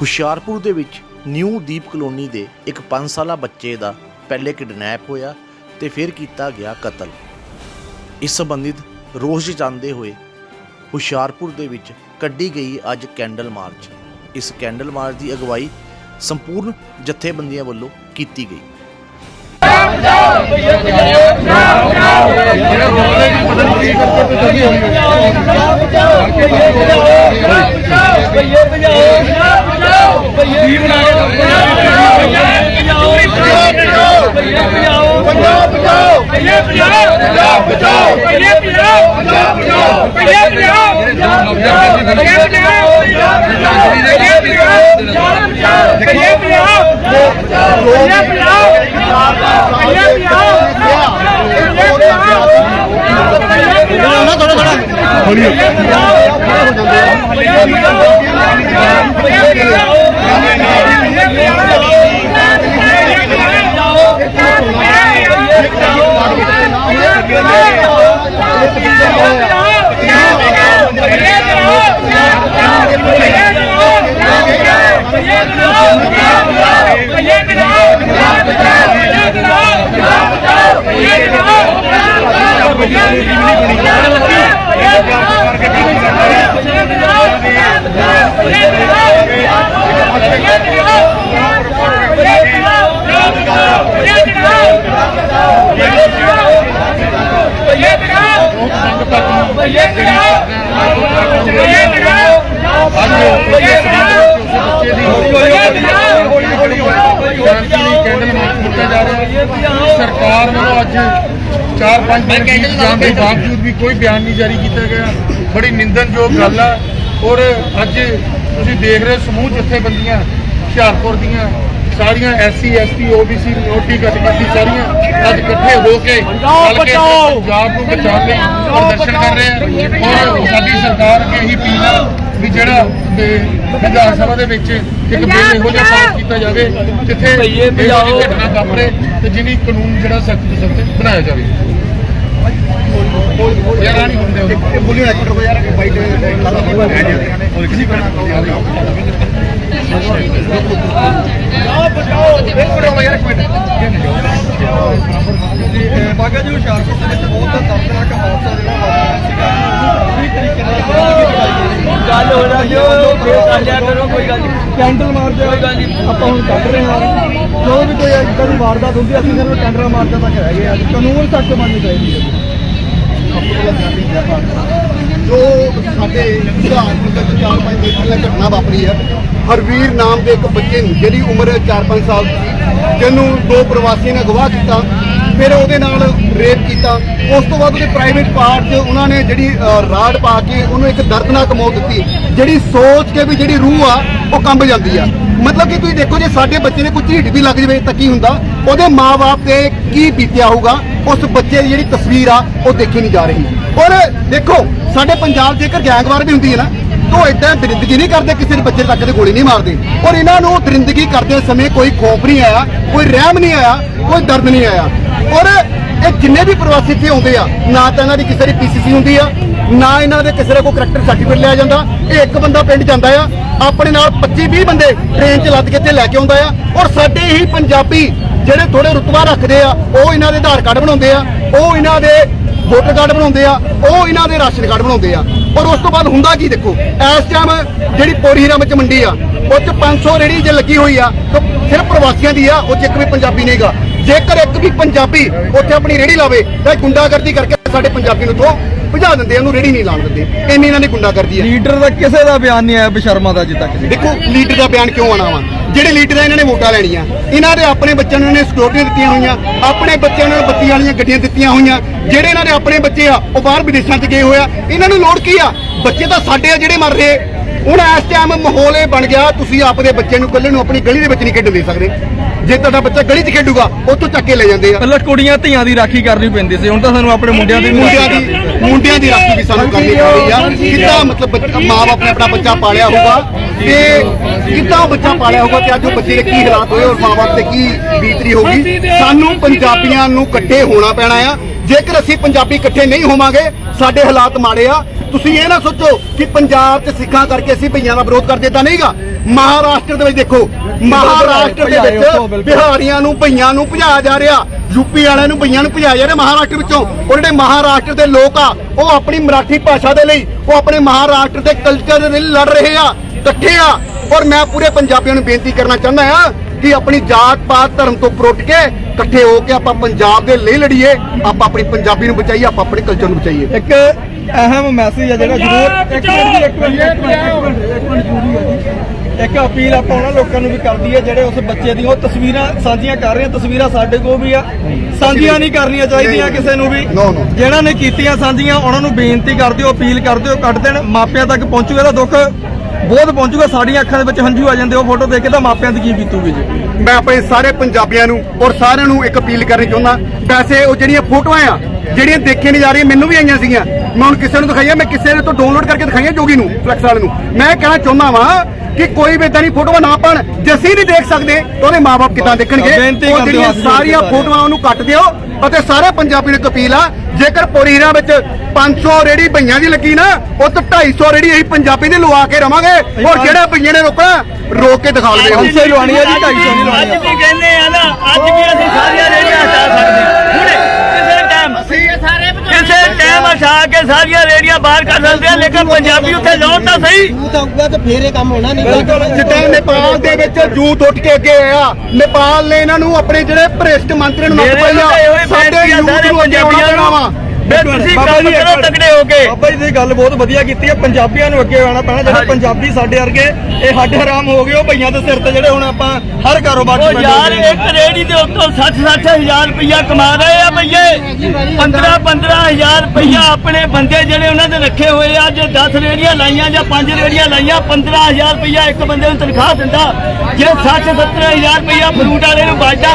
ਹੁਸ਼ਿਆਰਪੁਰ ਦੇ ਵਿੱਚ ਨਿਊ ਦੀਪ ਕਲੋਨੀ ਦੇ ਇੱਕ 5 ਸਾਲਾ ਬੱਚੇ ਦਾ ਪਹਿਲੇ ਕਿਡਨੈਪ ਹੋਇਆ ਤੇ ਫਿਰ ਕੀਤਾ ਗਿਆ ਕਤਲ। ਇਸ ਸੰਬੰਧਿਤ ਰੋਸ ਜਤਾਉਂਦੇ ਹੋਏ ਹੁਸ਼ਿਆਰਪੁਰ ਦੇ ਵਿੱਚ ਕੱਢੀ ਗਈ ਅੱਜ ਕੈਂਡਲ ਮਾਰਚ। ਇਸ ਕੈਂਡਲ ਮਾਰਚ ਦੀ ਅਗਵਾਈ ਸੰਪੂਰਨ ਜਥੇਬੰਦੀਆਂ ਵੱਲੋਂ ਕੀਤੀ ਗਈ। ਕੈਂਡਲ ਮਾਰਚ ਕੀਤਾ ਜਾ ਰਿਹਾ ਸਰਕਾਰ ਵੱਲੋਂ ਅੱਜ 4-5 ਦਿਨ ਬੀਤ ਜਾਣ ਦੇ ਬਾਵਜੂਦ ਵੀ ਕੋਈ ਬਿਆਨ ਨਹੀਂ ਜਾਰੀ ਕੀਤਾ ਗਿਆ। ਬੜੀ ਨਿੰਦਨਯੋਗ ਗੱਲ ਆ। ਔਰ ਅੱਜ ਤੁਸੀਂ ਦੇਖ ਰਹੇ ਹੋ ਸਮੂਹ ਜਥੇਬੰਦੀਆਂ ਹੁਸ਼ਿਆਰਪੁਰ ਦੀਆਂ ਸਾਰੀਆਂ SC ST OBC minority category ਸਾਰੀਆਂ ਅੱਜ ਇਕੱਠੇ ਹੋ ਕੇ ਪੰਜਾਬ ਨੂੰ ਬਚਾਉਣ ਲਈ ਪ੍ਰਦਰਸ਼ਨ ਕਰ ਰਹੇ ਆ ਔਰ ਸਾਡੀ ਸਰਕਾਰ ਅੱਗੇ ਇਹੀ ਅਪੀਲ ਆ ਵੀ ਜਿਹੜਾ ਤੇ ਵਿਧਾਨ ਸਭਾ ਦੇ ਵਿੱਚ ਇੱਕ ਬਿੱਲ ਇਹੋ ਜਿਹਾ ਪਾਸ ਕੀਤਾ ਜਾਵੇ ਜਿੱਥੇ ਇਹੋ ਜਿਹੀ ਘਟਨਾ ਵਾਪਰੇ ਤੇ ਜਿਹਨੀ ਕਾਨੂੰਨ ਜਿਹੜਾ ਸਖਤ ਤੋਂ ਸਖਤ ਬਣਾਇਆ ਜਾਵੇ ਯਾਰ ਆਹ ਨਹੀਂ ਹੁੰਦੇ ਉਹਦੇ ਬੋਲਿਓ ਇੱਕ ਮਿੰਟ ਯਾਰ ਬਾਈਟ ਕਿਸੇ ਬਾਗਾ ਜੀ ਹੁਸ਼ਿਆਰਪੁਰ ਦੇ ਵਿੱਚ ਬਹੁਤ ਦਰਦਨਾਕ ਹਾਦਸਾ ਜਿਹੜਾ ਵਾਪਰਿਆ ਸੀਗਾ ਪੂਰੀ ਤਰੀਕੇ ਨਾਲ ਗੱਲ ਹੋ ਰਹੀ ਹੈ ਫੇਰ ਕਰ ਲਿਆ ਕਰੋ ਕੋਈ ਗੱਲ ਨਹੀਂ। ਕੈਂਡਲ ਮਾਰਦੇ ਕੋਈ ਗੱਲ ਨਹੀਂ। ਆਪਾਂ ਹੁਣ ਕੱਢ ਰਹੇ ਹਾਂ। ਜੋ ਵੀ ਕੋਈ ਇਦਾਂ ਦੀ ਵਾਰਦਾਤ ਹੁੰਦੀ ਅਸੀਂ ਸਿਰਫ ਕੈਂਡਲ ਮਾਰਦੇ ਤੱਕ ਰਹਿ ਗਏ ਅੱਜ ਕਾਨੂੰਨ ਤੱਕ ਮੰਨਣੀ ਚਾਹੀਦੀ ਹੈ। ਜੋ ਸਾਡੇ ਸੁਧਾਰਪੁਰ ਦੇ ਚਾਰ ਪੰਜ ਦਿਨ ਪਹਿਲਾਂ ਘਟਨਾ ਵਾਪਰੀ ਹੈ, ਹਰਵੀਰ ਨਾਮ ਦੇ ਇੱਕ ਬੱਚੇ ਨੂੰ ਜਿਹੜੀ ਉਮਰ 4-5 ਸਾਲ ਸੀ, ਜਿਹਨੂੰ ਦੋ ਪ੍ਰਵਾਸੀਆਂ ਨੇ ਗਵਾਹ ਕੀਤਾ, ਫਿਰ ਉਹਦੇ ਨਾਲ ਰੇਪ ਕੀਤਾ। ਉਸ ਤੋਂ ਬਾਅਦ ਉਹਦੇ ਪ੍ਰਾਈਵੇਟ ਪਾਰਟ 'ਚ ਉਹਨਾਂ ਨੇ ਜਿਹੜੀ ਰਾੜ ਪਾ ਕੇ ਉਹਨੂੰ ਇੱਕ ਦਰਦਨਾਕ ਮੌਤ ਦਿੱਤੀ, ਜਿਹੜੀ ਸੋਚ ਕੇ ਵੀ ਜਿਹੜੀ ਰੂਹ ਆ, ਉਹ ਕੰਬ ਜਾਂਦੀ ਆ। ਮਤਲਬ ਕਿ ਤੁਸੀਂ ਦੇਖੋ, ਜੇ ਸਾਡੇ ਬੱਚੇ ਨੇ ਕੋਈ ਢੀਡ ਵੀ ਲੱਗ ਜਵੇ ਤਾਂ ਕੀ ਹੁੰਦਾ? ਉਹਦੇ ਮਾਪੇ ਤੇ ਕੀ ਬੀਤਿਆ ਹੋਊਗਾ? ਉਸ ਬੱਚੇ ਦੀ ਜਿਹੜੀ ਤਸਵੀਰ ਆ, ਉਹ ਦੇਖੀ ਨਹੀਂ ਜਾ ਰਹੀ। ਔਰ ਦੇਖੋ, ਸਾਡੇ ਪੰਜਾਬ ਜੇਕਰ ਗੈਂਗਵਾਰ ਵੀ ਹੁੰਦੀ ਹੈ ਨਾ, ਤਾਂ ਇਦਾਂ ਦਰਿੰਦਗੀ ਨਹੀਂ ਕਰਦੇ, ਕਿਸੇ ਦੇ ਬੱਚੇ ਤੱਕ ਤੇ ਗੋਲੀ ਨਹੀਂ ਮਾਰਦੇ। ਔਰ ਇਹਨਾਂ ਨੂੰ ਦਰਿੰਦਗੀ ਕਰਦੇ ਸਮੇਂ ਕੋਈ ਖੋਫ ਨਹੀਂ ਆਇਆ, ਕੋਈ ਰਹਿਮ ਨਹੀਂ ਆਇਆ, ਕੋਈ ਦਰਦ ਨਹੀਂ ਆਇਆ। ਔਰ ਇਹ ਜਿੰਨੇ ਵੀ ਪ੍ਰਵਾਸੀ ਇੱਥੇ ਆਉਂਦੇ ਆ, ਨਾ ਤਾਂ ਇਹਨਾਂ ਦੀ ਕਿਸੇ ਦੀ ਪੀਸੀਸੀ ਹੁੰਦੀ ਆ, ਨਾ ਇਹਨਾਂ ਦੇ ਕਿਸੇ ਦਾ ਕੋਈ ਕਰੈਕਟਰ ਸਰਟੀਫਿਕੇਟ ਲਿਆ ਜਾਂਦਾ। ਇਹ ਇੱਕ ਬੰਦਾ ਪਿੰਡ ਜਾਂਦਾ ਆ, ਆਪਣੇ ਨਾਲ 25 20 ਬੰਦੇ ਟ੍ਰੇਨ 'ਚ ਲੱਦ ਕੇ ਇੱਥੇ ਲੈ ਕੇ ਆਉਂਦਾ ਆ। ਔਰ ਸਾਡੇ ਹੀ ਪੰਜਾਬੀ ਜਿਹੜੇ ਥੋੜੇ ਰੁਤਬਾ ਰੱਖਦੇ ਆ, ਉਹ ਇਹਨਾਂ ਦੇ ਆਧਾਰ ਕਾਰਡ ਬਣਾਉਂਦੇ ਆ, ਉਹ ਇਹਨਾਂ ਦੇ ਵੋਟਰ ਕਾਰਡ ਬਣਾਉਂਦੇ ਆ, ਉਹ ਇਹਨਾਂ ਦੇ ਰਾਸ਼ਨ ਕਾਰਡ ਬਣਾਉਂਦੇ ਆ। ਔਰ ਉਸ ਤੋਂ ਬਾਅਦ ਹੁੰਦਾ ਕੀ ਦੇਖੋ, ਇਸ ਟਾਈਮ ਜਿਹੜੀ ਪੋਰੀ ਰਾਮ ਚ ਮੰਡੀ ਆ, ਉਹ 'ਚ 500 ਰੇੜੀ ਜੇ ਲੱਗੀ ਹੋਈ ਆ, ਤਾਂ ਸਿਰਫ ਪ੍ਰਵਾਸੀਆਂ ਦੀ ਆ, ਉਹ 'ਚ ਇੱਕ ਵੀ ਪੰਜਾਬੀ ਨਹੀਂਗਾ ਜੇਕਰ ਇੱਕ ਵੀ ਪੰਜਾਬੀ ਉੱਥੇ ਆਪਣੀ ਰੇੜੀ ਲਾਵੇ, ਤਾਂ ਗੁੰਡਾਗਰਦੀ ਕਰਕੇ ਸਾਡੇ ਪੰਜਾਬੀ ਨੂੰ ਤੋਂ ਭਜਾ ਦਿੰਦੇ ਆ ਉਹਨੂੰ ਰੇੜੀ ਨਹੀਂ ਲਾਉਣ ਦਿੰਦੇ। ਇੰਨੀ ਇਹਨਾਂ ਦੀ ਗੁੰਡਾਗਰਦੀ ਆ। ਲੀਡਰ ਦਾ ਕਿਸੇ ਦਾ ਬਿਆਨ ਨਹੀਂ ਆਇਆ ਬਸ਼ਰਮਾ ਦਾ ਅਜੇ ਤੱਕ ਦੇਖੋ ਲੀਡਰ ਦਾ ਬਿਆਨ ਕਿਉਂ ਆਣਾ ਵਾ? ਜਿਹੜੇ ਲੀਡਰ ਆ ਇਹਨਾਂ ਨੇ ਵੋਟਾਂ ਲੈਣੀਆਂ। ਇਹਨਾਂ ਦੇ ਆਪਣੇ ਬੱਚਿਆਂ ਨੂੰ ਇਹਨੇ ਸਿਕਿਉਰਟੀ ਦਿੱਤੀਆਂ ਹੋਈਆਂ। ਆਪਣੇ ਬੱਚਿਆਂ ਨੂੰ ਬੱਤੀ ਵਾਲੀਆਂ ਗੱਡੀਆਂ ਦਿੱਤੀਆਂ ਹੋਈਆਂ। ਜਿਹੜੇ ਇਹਨਾਂ ਦੇ ਆਪਣੇ ਬੱਚੇ ਆ ਉਹ ਬਾਹਰ ਵਿਦੇਸ਼ਾਂ 'ਚ ਗਏ ਹੋਇਆ ਇਹਨਾਂ ਨੂੰ ਲੋੜ ਕੀ ਆ? ਬੱਚੇ ਤਾਂ ਸਾਡੇ ਆ ਜਿਹੜੇ ਮਰ ਰਹੇ। ਹੁਣ ਇਸ ਟਾਈਮ ਮਾਹੌਲ ਇਹ ਬਣ ਗਿਆ ਤੁਸੀਂ ਆਪਦੇ ਬੱਚੇ ਨੂੰ ਇਕੱਲੇ ਨੂੰ ਆਪਣੀ ਗਲੀ ਦੇ ਵਿੱਚ ਨਹੀਂ ਖੇਡਣ ਦੇ ਸਕਦੇ। ਜੇ ਤੁਹਾਡਾ ਬੱਚਾ ਗਲੀ 'ਚ ਖੇਡੂਗਾ ਉੱਥੋਂ ਚੱਕ ਕੇ ਲੈ ਜਾਂਦੇ ਆ। ਪਹਿਲਾਂ ਕੁੜੀਆਂ ਧੀਆਂ ਦੀ ਰਾਖੀ ਕਰਨੀ ਪੈਂਦੀ ਸੀ ਹੁਣ ਤਾਂ ਸਾਨੂੰ ਆਪਣੇ ਮੁੰਡਿਆਂ ਦੀ ਮੁੰਡਿਆਂ ਦੀ ਮੁੰਡਿਆਂ ਦੀ ਰਾਖੀ ਵੀ ਸਾਨੂੰ ਕਰਨੀ ਪੈ ਰਹੀ ਆ ਕਿੱਦਾਂ ਮਤਲਬ ਬੱਚਾ ਮਾਂ ਬਾਪ ਨੇ ਆਪਣਾ ਬੱਚਾ ਪਾਲਿਆ ਹੋਊਗਾ ਤੇ ਕਿੱਦਾਂ ਉਹ ਬੱਚਾ ਪਾਲਿਆ ਹੋਊਗਾ ਤੇ ਅੱਜ ਉਹ ਬੱਚੇ ਦੇ ਕੀ ਹਾਲਾਤ ਹੋਏ ਔਰ ਮਾਂ ਬਾਪ ਤੇ ਕੀ ਬੀਤਰੀ ਹੋਊਗੀ? ਸਾਨੂੰ ਪੰਜਾਬੀਆਂ ਨੂੰ ਇਕੱਠੇ ਹੋਣਾ ਪੈਣਾ ਆ। ਜੇਕਰ ਅਸੀਂ ਪੰਜਾਬੀ ਇਕੱਠੇ ਨਹੀਂ ਹੋਵਾਂਗੇ ਸਾਡੇ ਹਾਲਾਤ ਮਾੜੇ ਆ। ਤੁਸੀਂ ਇਹ ਨਾ ਸੋਚੋ ਕਿ ਪੰਜਾਬ 'ਚ ਸਿੱਖਾਂ ਕਰਕੇ ਅਸੀਂ ਭਈਆਂ ਦਾ ਵਿਰੋਧ ਕਰਦੇ ਤਾਂ ਨਹੀਂਗਾ। ਮਹਾਰਾਸ਼ਟਰ ਦੇ ਵਿੱਚ ਦੇਖੋ ਮਹਾਰਾਸ਼ਟਰ ਦੇ ਵਿੱਚ ਬਿਹਾਰੀਆਂ ਨੂੰ ਭਈਆਂ ਨੂੰ ਭਜਾਇਆ ਜਾ ਰਿਹਾ ਯੂਪੀ ਵਾਲਿਆਂ ਨੂੰ ਭਈਆਂ ਨੂੰ ਭਜਾਇਆ ਜਾ ਰਿਹਾ ਮਹਾਰਾਸ਼ਟਰ ਵਿੱਚੋਂ। ਉਹ ਜਿਹੜੇ ਮਹਾਰਾਸ਼ਟਰ ਦੇ ਲੋਕ ਆ ਉਹ ਆਪਣੀ ਮਰਾਠੀ ਭਾਸ਼ਾ ਦੇ ਲਈ ਉਹ ਆਪਣੇ ਮਹਾਰਾਸ਼ਟਰ ਦੇ ਕਲਚਰ ਦੇ ਲਈ ਲੜ ਰਹੇ ਆ ਇਕੱਠੇ ਆ। ਔਰ ਮੈਂ ਪੂਰੇ ਪੰਜਾਬੀਆਂ ਨੂੰ ਬੇਨਤੀ ਕਰਨਾ ਚਾਹੁੰਦਾ ਆ ਕਿ ਆਪਣੀ ਜਾਤ ਪਾਤ ਧਰਮ ਤੋਂ ਉੱਠ ਕੇ ਇਕੱਠੇ ਹੋ ਕੇ ਆਪਾਂ ਪੰਜਾਬ ਦੇ ਲਈ ਲੜੀਏ ਆਪਾਂ ਆਪਣੀ ਪੰਜਾਬੀ ਨੂੰ ਬਚਾਈਏ ਆਪਾਂ ਆਪਣੇ ਕਲਚਰ ਨੂੰ ਬਚਾਈਏ। ਇੱਕ ਅਹਿਮ ਮੈਸੇਜ ਹੈ ਜਿਹੜਾ ਜ਼ਰੂਰ ਇੱਕ ਮਿੰਟ ਜੀ ਇੱਕ ਮਿੰਟ ਇੱਕ ਮਿੰਟ ਇੱਕ ਮਿੰਟ ਜ਼ਰੂਰੀ ਹੈ ਜੀ। ਇੱਕ ਅਪੀਲ ਆਪਾਂ ਉਹਨਾਂ ਲੋਕਾਂ ਨੂੰ ਵੀ ਕਰਦੀ ਹੈ ਜਿਹੜੇ ਉਸ ਬੱਚੇ ਦੀ ਉਹ ਤਸਵੀਰਾਂ ਸਾਂਝੀਆਂ ਕਰ ਰਹੇ ਆ ਤਸਵੀਰਾਂ ਸਾਡੇ ਕੋਲ ਵੀ ਆ। ਸਾਂਝੀਆਂ ਨਹੀਂ ਕਰਨੀਆਂ ਚਾਹੀਦੀਆਂ ਕਿਸੇ ਨੂੰ ਵੀ। No, no. ਜਿਹਨਾਂ ਨੇ ਕੀਤੀਆਂ ਸਾਂਝੀਆਂ ਉਹਨਾਂ ਨੂੰ ਬੇਨਤੀ ਕਰਦੇ ਹੋ ਅਪੀਲ ਕਰਦੇ ਹੋ ਕੱਢ ਦੇਣ। ਮਾਪਿਆਂ ਤੱਕ ਪਹੁੰਚੂਗਾ ਇਹਦਾ ਦੁੱਖ ਬਹੁਤ ਪਹੁੰਚੂਗਾ ਸਾਡੀਆਂ ਅੱਖਾਂ ਦੇ ਵਿੱਚ ਹੰਝੂ ਆ ਜਾਂਦੇ ਉਹ ਫੋਟੋ ਦੇਖ ਕੇ ਤਾਂ ਮਾਪਿਆਂ ਦੀ ਕੀ ਬੀਤੂਗੀ ਜੀ। ਮੈਂ ਆਪਣੇ ਸਾਰੇ ਪੰਜਾਬੀਆਂ ਨੂੰ ਔਰ ਸਾਰਿਆਂ ਨੂੰ ਇੱਕ ਅਪੀਲ ਕਰਨੀ ਚਾਹੁੰਦਾ। ਵੈਸੇ ਉਹ ਜਿਹੜੀਆਂ ਫੋਟੋਆਂ ਆ ਜਿਹੜੀਆਂ ਦੇਖੀਆਂ ਨਹੀਂ ਜਾ ਰਹੀਆਂ ਮੈਨੂੰ ਵੀ ਆਈਆਂ ਸੀਗੀਆਂ। ਮੈਂ ਹੁਣ ਕਿਸੇ ਨੂੰ ਦਿਖਾਈਆਂ ਮੈਂ ਕਿਸੇ ਦੇ ਤੋਂ ਡਾਊਨਲੋਡ ਕਰਕੇ ਦਿਖਾਈਆਂ ਜੋਗੀ ਨੂੰ ਫਲੈਕਸ ਵਾਲੇ ਨੂੰ। ਮੈਂ ਕਹਿਣਾ ਚਾਹੁੰਦਾ ਵਾਂ ਕਿ ਕੋਈ ਵੀ ਏਦਾਂ ਦੀ ਫੋਟੋਆਂ ਨਾ ਪਾਣ ਜੇ ਅਸੀਂ ਨਹੀਂ ਦੇਖ ਸਕਦੇ ਤਾਂ ਉਹਦੇ ਮਾਪੇ ਕਿੱਦਾਂ ਦੇਖਣਗੇ? ਉਹ ਜਿਹੜੀਆਂ ਸਾਰੀਆਂ ਸਾਰੇ। ਫੋਟੋਆਂ ਉਹਨੂੰ ਕੱਟ ਦਿਓ ਅਤੇ ਸਾਰੇ ਪੰਜਾਬੀ ਨੂੰ ਇੱਕ ਅਪੀਲ ਆ ਜੇਕਰ ਪੋਰੀਰਾ ਵਿੱਚ 500 ਰੇੜੀ ਭਈਆਂ ਦੀ ਲੱਗੀ ਨਾ ਉਹ ਤੋਂ 250 ਰੇੜੀ ਅਸੀਂ ਪੰਜਾਬੀ ਦੀ ਲਵਾ ਕੇ ਰਵਾਂਗੇ। ਔਰ ਜਿਹੜੇ ਭਈਆਂ ਨੇ ਰੋਕਣਾ? ਰੋਕ ਕੇ ਦਿਖਾ ਲਵੇ ਪੰਜ ਸੌ ਲਵਾਉਣੀ ਹੈ ਜੀ, ਢਾਈ ਸੌ ਨਹੀਂ ਲਵਾਉਣੀ ਅੱਜ ਵੀ ਕਹਿੰਦੇ ਆ ਨਾ ਅੱਜ ਵੀ ਅਸੀਂ ਸਾਰੀਆਂ ਰੇੜੀਆਂ ਹਟਾ ਸਕਦੇ ਹੁਣੇ ਕਿਸੇ ਟਾਈਮ ਕਿਸੇ ਟਾਈਮ ਹਟਾ ਕੇ ਸਾਰੀਆਂ ਰੇੜੀਆਂ ਬਾਹਰ ਕਰ ਸਕਦੇ ਆ ਲੇਕਿਨ ਪੰਜਾਬੀ ਉੱਥੇ ਲਾਉਣ ਤਾਂ ਸਹੀ। ਜਿੱਦਾਂ ਨੇਪਾਲ ਦੇ ਵਿੱਚ ਜੂਥ ਉੱਠ ਕੇ ਅੱਗੇ ਆਇਆ ਨੇਪਾਲ ਨੇ ਇਹਨਾਂ ਨੂੰ ਆਪਣੇ ਜਿਹੜੇ ਭ੍ਰਿਸ਼ਟ ਮੰਤਰੀ ਨੂੰ ਨੱਥ ਮੇਰੇ ਪਾਈ ਵੱਲੋਂ ਇਹੋ ਆ ਹੀ ਸਾਡੇ ਯੂਥ ਸਾਰੇ ਨੂੰ ਅੱਗੇ ਆਉਣਾ ਪੰਜਾਬੀਆਂ ਵਾ। ਤੁਸੀਂ ਕੰਮ ਕਰੋ। ਤਕੜੇ ਹੋ ਕੇ। ਬਾਬਾ ਜੀ ਦੀ ਗੱਲ ਬਹੁਤ ਵਧੀਆ ਕੀਤੀ ਹੈ ਪੰਜਾਬੀਆਂ ਨੂੰ ਅੱਗੇ ਆਉਣਾ ਪੈਣਾ ਜਿਹੜੇ। ਪੰਜਾਬੀ ਸਾਡੇ ਵਰਗੇ ਇਹ ਹੱਡ ਹਰਾਮ ਹੋ ਗਏ ਉਹ ਭਈਆਂ ਦੇ ਸਿਰ ਤੇ ਜਿਹੜੇ ਹੁਣ ਆਪਾਂ ਹਰ ਕਾਰੋਬਾਰ 'ਚ ਉਹ ਬੈਠੇ ਯਾਰ ਹੋਏ ਇੱਕ ਰੇੜੀ ਦੇ ਉੱਤੋਂ 60 60 ਹਜ਼ਾਰ ਰੁਪਇਆ ਕਮਾ ਰਹੇ ਆ ਭਈਏ। 15 15 ਹਜ਼ਾਰ ਰੁਪਇਆ ਆਪਣੇ ਬੰਦੇ ਜਿਹੜੇ ਉਹਨਾਂ ਦੇ ਰੱਖੇ ਹੋਏ ਆ ਜੇ 10 ਰੇੜੀਆਂ ਲਾਈਆਂ ਜਾਂ 5 ਰੇੜੀਆਂ ਲਾਈਆਂ 15 ਹਜ਼ਾਰ ਰੁਪਇਆ ਇੱਕ ਬੰਦੇ ਨੂੰ ਤਨਖਾਹ ਦਿੰਦਾ। ਜੇ 60 70 ਹਜ਼ਾਰ ਰੁਪਇਆ ਫਰੂਟ ਵਾਲੇ ਨੂੰ ਬਾਜਾ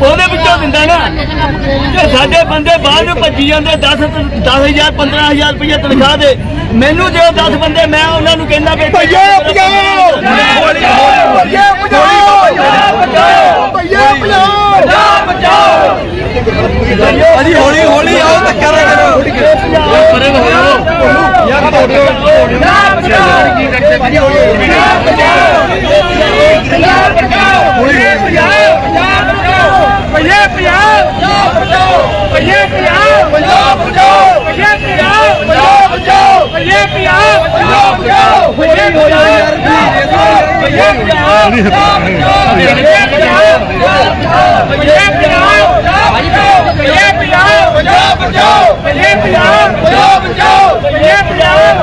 ਉਹਦੇ ਵਿੱਚੋਂ ਦਿੰਦਾ ਨਾ। ਜੇ ਸਾਡੇ ਬੰਦੇ ਬਾਹਰ ਨੂੰ ਭੱਜੀ ਜਾਂਦੇ 10 10000 15000 ਰੁਪਇਆ ਤਨਖਾਹ ਦੇ। ਮੈਨੂੰ ਦਿਓ 10 ਬੰਦੇ ਮੈਂ ਉਹਨਾਂ ਨੂੰ ਕਹਿੰਦਾ ਕਿ ਭਈਏ ਭਜਾਓ ਭਈਏ ਭਜਾਓ ਭਈਏ ਭਜਾਓ ਅਜੀ ਹੌਲੀ ਹੌਲੀ ਆਓ ਧੱਕਾ ਨਾ ਕਰੋ। ਯਾਰ ਭਈਏ ਪੰਜਾਬ ਪੰਜਾਬ ਪੰਜਾਬ ਹੋਏ ਹੋਇਆ ਯਾਰ ਪੰਜਾਬ ਪੰਜਾਬ ਪੰਜਾਬ ਪੰਜਾਬ ਪੰਜਾਬ ਪੰਜਾਬ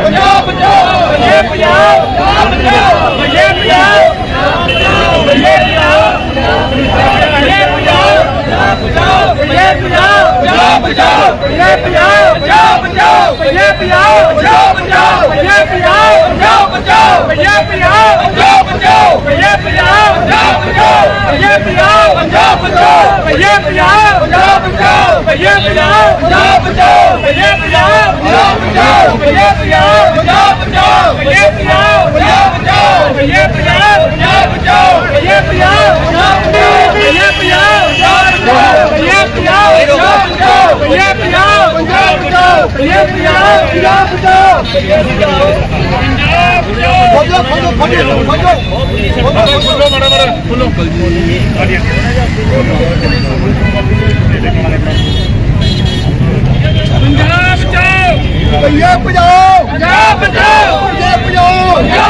ਪੰਜਾਬ ਪੰਜਾਬ ਪੰਜਾਬ ਪੰਜਾਬ ਪੰਜਾਬ ਪੰਜਾਬ ਪੰਜਾਬ ਪੰਜਾਬ ਪੰਜਾਬ ਪੰਜਾਬ ਪੰਜਾਬ ਪੰਜਾਬ ਪੰਜਾਬ ਪੰਜਾਬ ਪੰਜਾਬ ਪੰਜਾਬ ਪੰਜਾਬ ਪੰਜਾਬ ਪੰਜਾਬ ਪੰਜਾਬ ਪੰਜਾਬ ਭਜਾਓ ਪੰਜਾਬ ਬਚਾਓ ਭਈਏ ਭਜਾਓ ਪੰਜਾਬ ਬਚਾਓ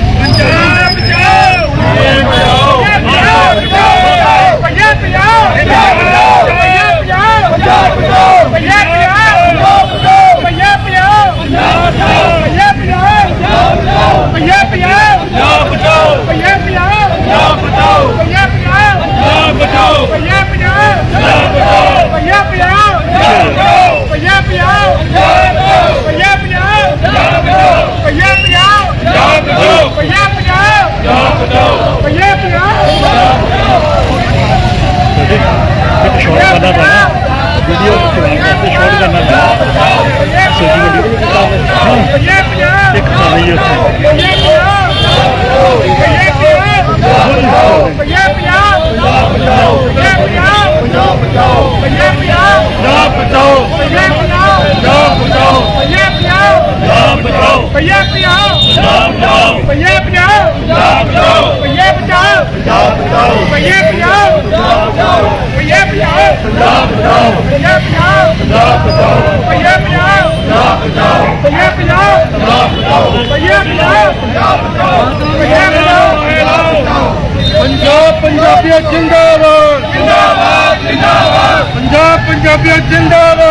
ਬਚਾਓ ਪੰਜਾਬ। ਪੰਜਾਬੀਓ ਜਿੰਦਾਬਾਦ। ਜਿੰਦਾਬਾਦ ਜਿੰਦਾਬਾਦ। ਪੰਜਾਬ ਪੰਜਾਬੀਓ ਜਿੰਦਾਬਾਦ।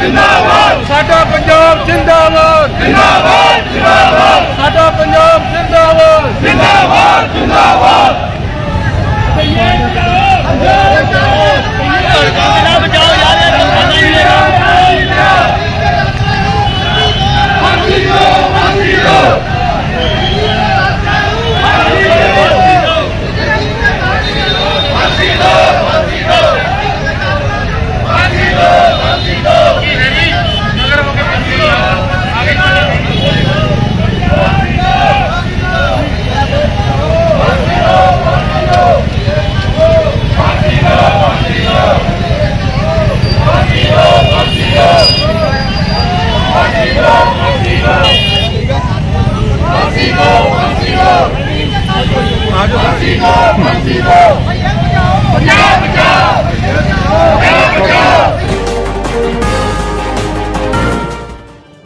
ਜਿੰਦਾਬਾਦ। ਸਾਡਾ ਪੰਜਾਬ ਜਿੰਦਾਬਾਦ। ਜਿੰਦਾਬਾਦ ਜਿੰਦਾਬਾਦ।